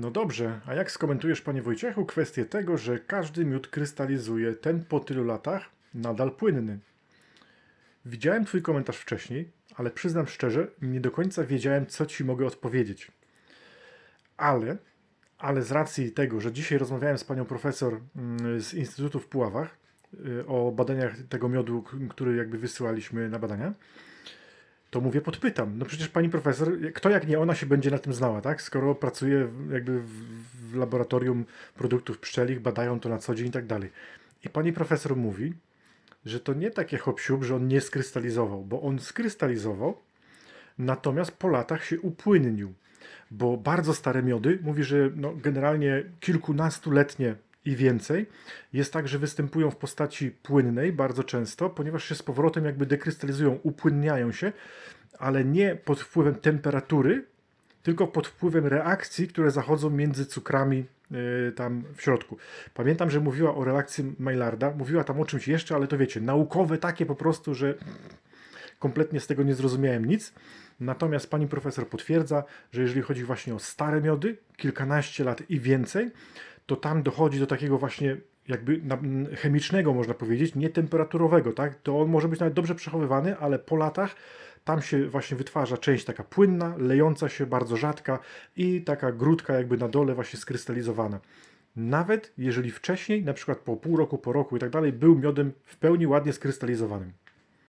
No dobrze, a jak skomentujesz, panie Wojciechu, kwestię tego, że każdy miód krystalizuje, ten po tylu latach nadal płynny? Widziałem twój komentarz wcześniej, ale przyznam szczerze, nie do końca wiedziałem, co ci mogę odpowiedzieć. Ale, ale z racji tego, że dzisiaj rozmawiałem z panią profesor mm, z Instytutu w Puławach y, o badaniach tego miodu, który jakby wysyłaliśmy na badania, to mówię, podpytam. No przecież pani profesor, kto jak nie ona się będzie na tym znała, tak? Skoro pracuje jakby w, w laboratorium produktów pszczelich, badają to na co dzień i tak dalej. I pani profesor mówi, że to nie takie hop że on nie skrystalizował, bo on skrystalizował, natomiast po latach się upłynnił. Bo bardzo stare miody, mówi, że no generalnie kilkunastoletnie i więcej, jest tak, że występują w postaci płynnej bardzo często, ponieważ się z powrotem jakby dekrystalizują, upłynniają się, ale nie pod wpływem temperatury, tylko pod wpływem reakcji, które zachodzą między cukrami yy, tam w środku. Pamiętam, że mówiła o reakcji Maillarda, mówiła tam o czymś jeszcze, ale to wiecie, naukowe takie po prostu, że kompletnie z tego nie zrozumiałem nic. Natomiast pani profesor potwierdza, że jeżeli chodzi właśnie o stare miody, kilkanaście lat i więcej, to tam dochodzi do takiego właśnie jakby chemicznego, można powiedzieć, nie temperaturowego, tak? To on może być nawet dobrze przechowywany, ale po latach tam się właśnie wytwarza część taka płynna, lejąca się, bardzo rzadka i taka grudka jakby na dole właśnie skrystalizowana. Nawet jeżeli wcześniej, na przykład po pół roku, po roku i tak dalej, był miodem w pełni ładnie skrystalizowanym.